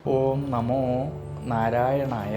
ഓം നമോ നാരായണായ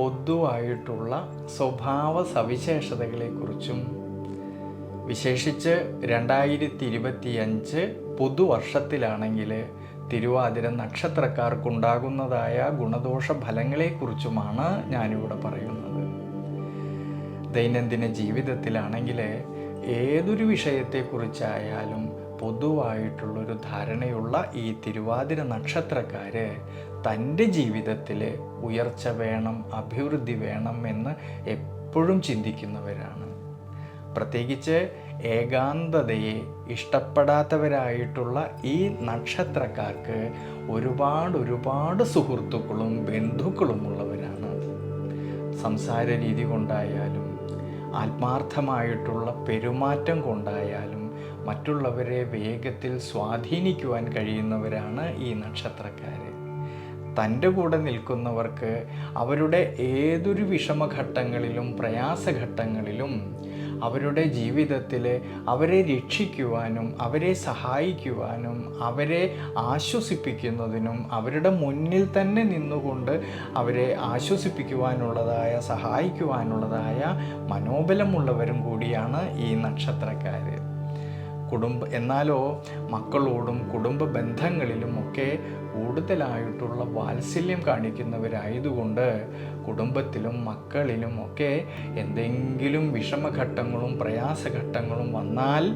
പൊതുവായിട്ടുള്ള സ്വഭാവ സവിശേഷതകളെക്കുറിച്ചും വിശേഷിച്ച് രണ്ടായിരത്തി ഇരുപത്തിയഞ്ച് പുതുവർഷത്തിലാണെങ്കിൽ തിരുവാതിര നക്ഷത്രക്കാർക്കുണ്ടാകുന്നതായ ഗുണദോഷ ഫലങ്ങളെക്കുറിച്ചുമാണ് ഞാനിവിടെ പറയുന്നത്. ദൈനംദിന ജീവിതത്തിലാണെങ്കിൽ ഏതൊരു വിഷയത്തെക്കുറിച്ചായാലും പൊതുവായിട്ടുള്ളൊരു ധാരണയുള്ള ഈ തിരുവാതിര നക്ഷത്രക്കാര് തന്റെ ജീവിതത്തിൽ ഉയർച്ച വേണം അഭിവൃദ്ധി വേണം എന്ന് എപ്പോഴും ചിന്തിക്കുന്നവരാണ്. പ്രത്യേകിച്ച് ഏകാന്തതയെ ഇഷ്ടപ്പെടാത്തവരായിട്ടുള്ള ഈ നക്ഷത്രക്കാർക്ക് ഒരുപാട് ഒരുപാട് സുഹൃത്തുക്കളും ബന്ധുക്കളും ഉള്ളവരാണ്. സംസാര രീതി കൊണ്ടായാലും ആത്മാർത്ഥമായിട്ടുള്ള പെരുമാറ്റം കൊണ്ടായാലും മറ്റുള്ളവരെ വേഗത്തിൽ സ്വാധീനിക്കുവാൻ കഴിയുന്നവരാണ് ഈ നക്ഷത്രക്കാർ തന്റെ കൂടെ നിൽക്കുന്നവർക്ക് അവരുടെ ഏതൊരു വിഷമഘട്ടങ്ങളിലും പ്രയാസഘട്ടങ്ങളിലും അവരുടെ ജീവിതത്തിൽ അവരെ രക്ഷിക്കുവാനും അവരെ സഹായിക്കുവാനും അവരെ ആശ്വസിപ്പിക്കുന്നതിനും അവരുടെ മുന്നിൽ തന്നെ നിന്നുകൊണ്ട് അവരെ ആശ്വസിപ്പിക്കുവാനുള്ളതായ സഹായിക്കുവാനുള്ളതായ മനോബലമുള്ളവരും കൂടിയാണ് ഈ നക്ഷത്രക്കാർ കുടുംബ എന്നാലോ മക്കളോടും കുടുംബ ബന്ധങ്ങളിലും ഒക്കെ കൂടുതലായിട്ടുള്ള വാത്സല്യം കാണിക്കുന്നവരായതുകൊണ്ട് കുടുംബത്തിലും മക്കളിലും ഒക്കെ എന്തെങ്കിലും വിഷമഘട്ടങ്ങളും പ്രയാസഘട്ടങ്ങളും വന്നാൽ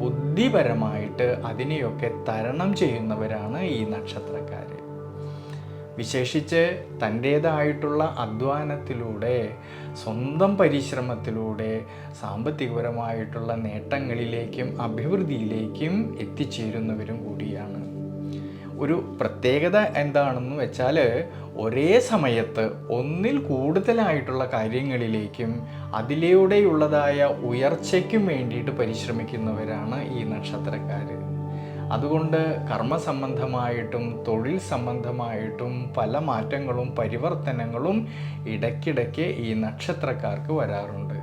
ബുദ്ധിപരമായിട്ട് അതിനെയൊക്കെ തരണം ചെയ്യുന്നവരാണ് ഈ നക്ഷത്രക്കാർ വിശേഷിച്ച് തന്റേതായിട്ടുള്ള അധ്വാനത്തിലൂടെ സ്വന്തം പരിശ്രമത്തിലൂടെ സാമ്പത്തികപരമായിട്ടുള്ള നേട്ടങ്ങളിലേക്കും അഭിവൃദ്ധിയിലേക്കും എത്തിച്ചേരുന്നവരും കൂടിയാണ്. ഒരു പ്രത്യേകത എന്താണെന്ന് വെച്ചാൽ ഒരേ സമയത്ത് ഒന്നിൽ കൂടുതലായിട്ടുള്ള കാര്യങ്ങളിലേക്കും അതിലൂടെയുള്ളതായ ഉയർച്ചയ്ക്കും വേണ്ടിയിട്ട് പരിശ്രമിക്കുന്നവരാണ് ഈ നക്ഷത്രക്കാർ അതുകൊണ്ട് കർമ്മസംബന്ധമായിട്ടും തൊഴിൽ സംബന്ധമായിട്ടും പല മാറ്റങ്ങളും പരിവർത്തനങ്ങളും ഇടയ്ക്കിടയ്ക്ക് ഈ നക്ഷത്രക്കാർക്ക് വരാറുണ്ട്.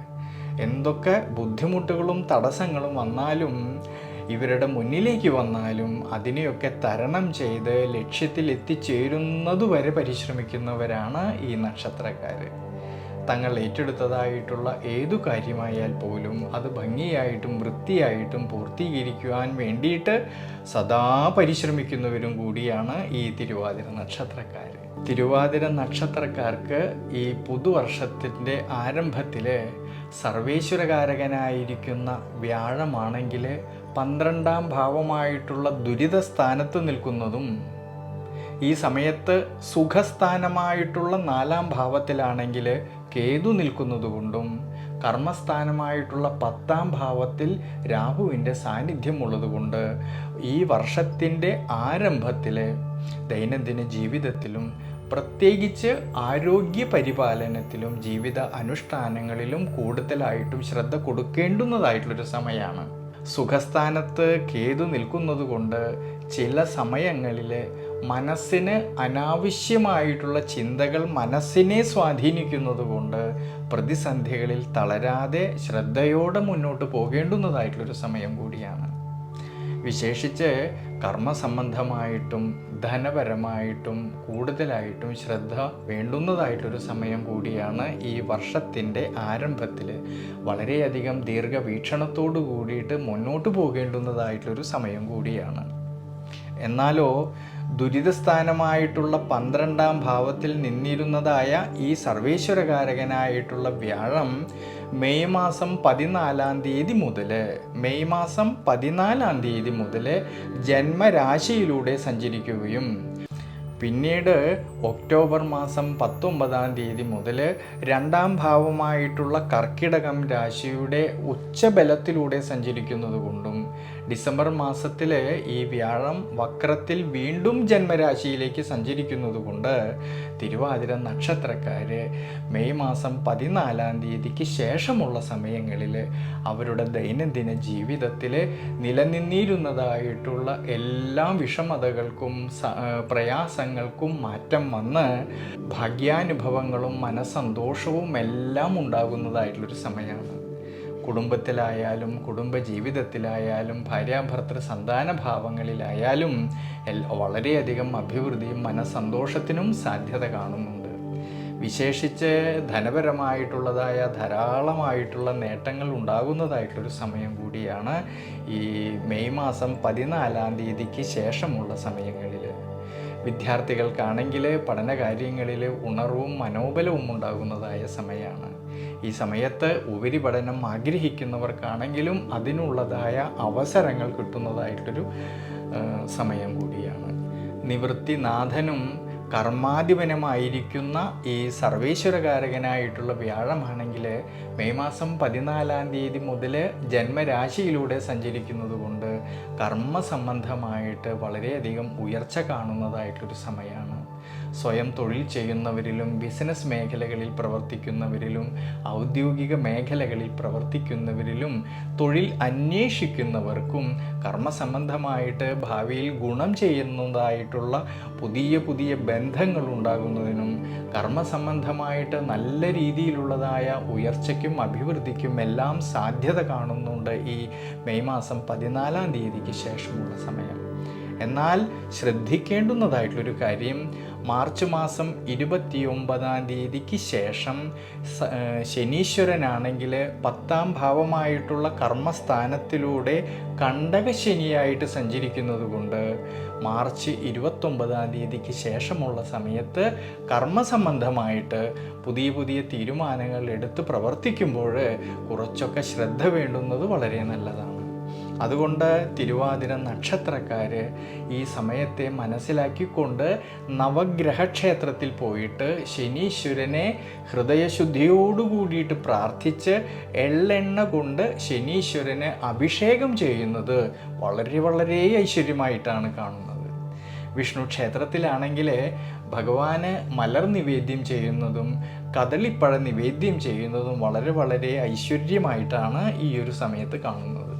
എന്തൊക്കെ ബുദ്ധിമുട്ടുകളും തടസ്സങ്ങളും വന്നാലും ഇവരുടെ മുന്നിലേക്ക് വന്നാലും അതിനെയൊക്കെ തരണം ചെയ്ത് ലക്ഷ്യത്തിൽ എത്തിച്ചേരുന്നതുവരെ പരിശ്രമിക്കുന്നവരാണ് ഈ നക്ഷത്രക്കാർ തങ്ങൾ ഏറ്റെടുത്തതായിട്ടുള്ള ഏതു കാര്യമായാൽ പോലും അത് ഭംഗിയായിട്ടും വൃത്തിയായിട്ടും പൂർത്തീകരിക്കുവാൻ വേണ്ടിയിട്ട് സദാ പരിശ്രമിക്കുന്നവരും കൂടിയാണ് ഈ തിരുവാതിര നക്ഷത്രക്കാർ തിരുവാതിര നക്ഷത്രക്കാർക്ക് ഈ പുതുവർഷത്തിന്റെ ആരംഭത്തിൽ സർവേശ്വരകാരകനായിരിക്കുന്ന വ്യാഴമാണെങ്കിൽ പന്ത്രണ്ടാം ഭാവമായിട്ടുള്ള ദുരിത സ്ഥാനത്ത് നിൽക്കുന്നതും ഈ സമയത്ത് സുഖസ്ഥാനമായിട്ടുള്ള നാലാം ഭാവത്തിലാണെങ്കിൽ കേതു നിൽക്കുന്നതുകൊണ്ടും കർമ്മസ്ഥാനമായിട്ടുള്ള പത്താം ഭാവത്തിൽ രാഹുവിന്റെ സാന്നിധ്യമുള്ളതുകൊണ്ട് ഈ വർഷത്തിന്റെ ആരംഭത്തിൽ ദൈനംദിന ജീവിതത്തിലും പ്രത്യേകിച്ച് ആരോഗ്യ പരിപാലനത്തിലും ജീവിത അനുഷ്ഠാനങ്ങളിലും കൂടുതലായിട്ടും ശ്രദ്ധ കൊടുക്കേണ്ടുന്നതായിട്ടുള്ളൊരു സമയമാണ്. സുഖസ്ഥാനത്ത് കേതു നിൽക്കുന്നതുകൊണ്ട് ചില സമയങ്ങളിൽ മനസ്സിന് അനാവശ്യമായിട്ടുള്ള ചിന്തകൾ മനസ്സിനെ സ്വാധീനിക്കുന്നത് കൊണ്ട് പ്രതിസന്ധികളിൽ തളരാതെ ശ്രദ്ധയോടെ മുന്നോട്ട് പോകേണ്ടുന്നതായിട്ടുള്ളൊരു സമയം കൂടിയാണ്. വിശേഷിച്ച് കർമ്മസംബന്ധമായിട്ടും ധനപരമായിട്ടും കൂടുതലായിട്ടും ശ്രദ്ധ വേണ്ടുന്നതായിട്ടൊരു സമയം കൂടിയാണ് ഈ വർഷത്തിന്റെ ആരംഭത്തിൽ. വളരെയധികം ദീർഘവീക്ഷണത്തോടു കൂടിയിട്ട് മുന്നോട്ട് പോകേണ്ടുന്നതായിട്ടുള്ളൊരു സമയം കൂടിയാണ്. എന്നാലോ ദുരിതസ്ഥാനമായിട്ടുള്ള പന്ത്രണ്ടാം ഭാവത്തിൽ നിന്നിരുന്നതായ ഈ സർവേശ്വരകാരകനായിട്ടുള്ള വ്യാഴം മെയ് മാസം പതിനാലാം തീയതി മുതൽ മെയ് മാസം പതിനാലാം തീയതി മുതൽ ജന്മരാശിയിലൂടെ സഞ്ചരിക്കുകയും പിന്നീട് ഒക്ടോബർ മാസം പത്തൊമ്പതാം തീയതി മുതൽ രണ്ടാം ഭാവമായിട്ടുള്ള കർക്കിടകം രാശിയുടെ ഉച്ചബലത്തിലൂടെ സഞ്ചരിക്കുന്നത് കൊണ്ടും ഡിസംബർ മാസത്തിൽ ഈ വ്യാഴം വക്രത്തിൽ വീണ്ടും ജന്മരാശിയിലേക്ക് സഞ്ചരിക്കുന്നതുകൊണ്ട് തിരുവാതിര നക്ഷത്രക്കാർ മെയ് മാസം പതിനാലാം തീയതിക്ക് ശേഷമുള്ള സമയങ്ങളിൽ അവരുടെ ദൈനംദിന ജീവിതത്തിൽ നിലനിന്നിരുന്നതായിട്ടുള്ള എല്ലാ വിഷമതകൾക്കും പ്രയാസങ്ങൾക്കും മാറ്റം വന്ന് ഭാഗ്യാനുഭവങ്ങളും മനസ്സന്തോഷവും എല്ലാം ഉണ്ടാകുന്നതായിട്ടുള്ളൊരു സമയമാണ്. കുടുംബത്തിലായാലും കുടുംബ ജീവിതത്തിലായാലും ഭാര്യാഭർത്തൃ സന്താന ഭാവങ്ങളിലായാലും വളരെയധികം അഭിവൃദ്ധിയും മനസ്സന്തോഷത്തിനും സാധ്യത കാണുന്നുണ്ട്. വിശേഷിച്ച് ധനപരമായിട്ടുള്ളതായ ധാരാളമായിട്ടുള്ള നേട്ടങ്ങൾ ഉണ്ടാകുന്നതായിട്ടൊരു സമയം കൂടിയാണ് ഈ മെയ് മാസം പതിനാലാം തീയതിക്ക് ശേഷമുള്ള സമയങ്ങളിൽ വിദ്യാർത്ഥികൾക്കാണെങ്കിൽ പഠനകാര്യങ്ങളിൽ ഉണർവും മനോബലവും ഉണ്ടാകുന്നതായ സമയമാണ് ഈ സമയത്ത് ഉപരിപഠനം ആഗ്രഹിക്കുന്നവർക്കാണെങ്കിലും അതിനുള്ളതായ അവസരങ്ങൾ കിട്ടുന്നതായിട്ടൊരു സമയം കൂടിയാണ്. നിവൃത്തിനാഥനും കർമാധിപനുമായിരിക്കുന്ന ഈ സർവേശ്വരകാരകനായിട്ടുള്ള വ്യാഴമാണെങ്കിൽ മെയ് മാസം പതിനാലാം തീയതി മുതൽ ജന്മരാശിയിലൂടെ സഞ്ചരിക്കുന്നത് കൊണ്ട് കർമ്മ സംബന്ധമായിട്ട് വളരെയധികം ഉയർച്ച കാണുന്നതായിട്ടൊരു സമയമാണ് സ്വയം തൊഴിൽ ചെയ്യുന്നവരിലും ബിസിനസ് മേഖലകളിൽ പ്രവർത്തിക്കുന്നവരിലും ഔദ്യോഗിക മേഖലകളിൽ പ്രവർത്തിക്കുന്നവരിലും തൊഴിൽ അന്വേഷിക്കുന്നവർക്കും കർമ്മസംബന്ധമായിട്ട് ഭാവിയിൽ ഗുണം ചെയ്യുന്നതായിട്ടുള്ള പുതിയ പുതിയ ബന്ധങ്ങൾ ഉണ്ടാകുന്നതിനും കർമ്മസംബന്ധമായിട്ട് നല്ല രീതിയിലുള്ളതായ ഉയർച്ചയ്ക്കും അഭിവൃദ്ധിക്കും എല്ലാം സാധ്യത കാണുന്നുണ്ട് ഈ മെയ് മാസം പതിനാലാം തീയതിക്ക് ശേഷമുള്ള സമയം. എന്നാൽ ശ്രദ്ധിക്കേണ്ടുന്നതായിട്ടുള്ളൊരു കാര്യം മാർച്ച് മാസം ഇരുപത്തി ഒമ്പതാം തീയതിക്ക് ശേഷം ശനീശ്വരനാണെങ്കിൽ പത്താം ഭാവമായിട്ടുള്ള കർമ്മസ്ഥാനത്തിലൂടെ കണ്ടകശനിയായിട്ട് സഞ്ചരിക്കുന്നത് കൊണ്ട് മാർച്ച് ഇരുപത്തൊമ്പതാം തീയതിക്ക് ശേഷമുള്ള സമയത്ത് കർമ്മസംബന്ധമായിട്ട് പുതിയ പുതിയ തീരുമാനങ്ങൾ എടുത്ത് പ്രവർത്തിക്കുമ്പോൾ കുറച്ചൊക്കെ ശ്രദ്ധ വേണ്ടുന്നത് വളരെ നല്ലതാണ്. അതുകൊണ്ട് തിരുവാതിര നക്ഷത്രക്കാർ ഈ സമയത്തെ മനസ്സിലാക്കിക്കൊണ്ട് നവഗ്രഹക്ഷേത്രത്തിൽ പോയിട്ട് ശനീശ്വരനെ ഹൃദയശുദ്ധിയോടു കൂടിയിട്ട് പ്രാർത്ഥിച്ച് എള്ളെണ്ണ കൊണ്ട് ശനീശ്വരന് അഭിഷേകം ചെയ്യുന്നത് വളരെ വളരെ ഐശ്വര്യമായിട്ടാണ് കാണുന്നത്. വിഷ്ണു ക്ഷേത്രത്തിലാണെങ്കിൽ ഭഗവാന് മലർ നിവേദ്യം ചെയ്യുന്നതും കദളിപ്പഴ നിവേദ്യം ചെയ്യുന്നതും വളരെ വളരെ ഐശ്വര്യമായിട്ടാണ് ഈ ഒരു സമയത്ത് കാണുന്നത്.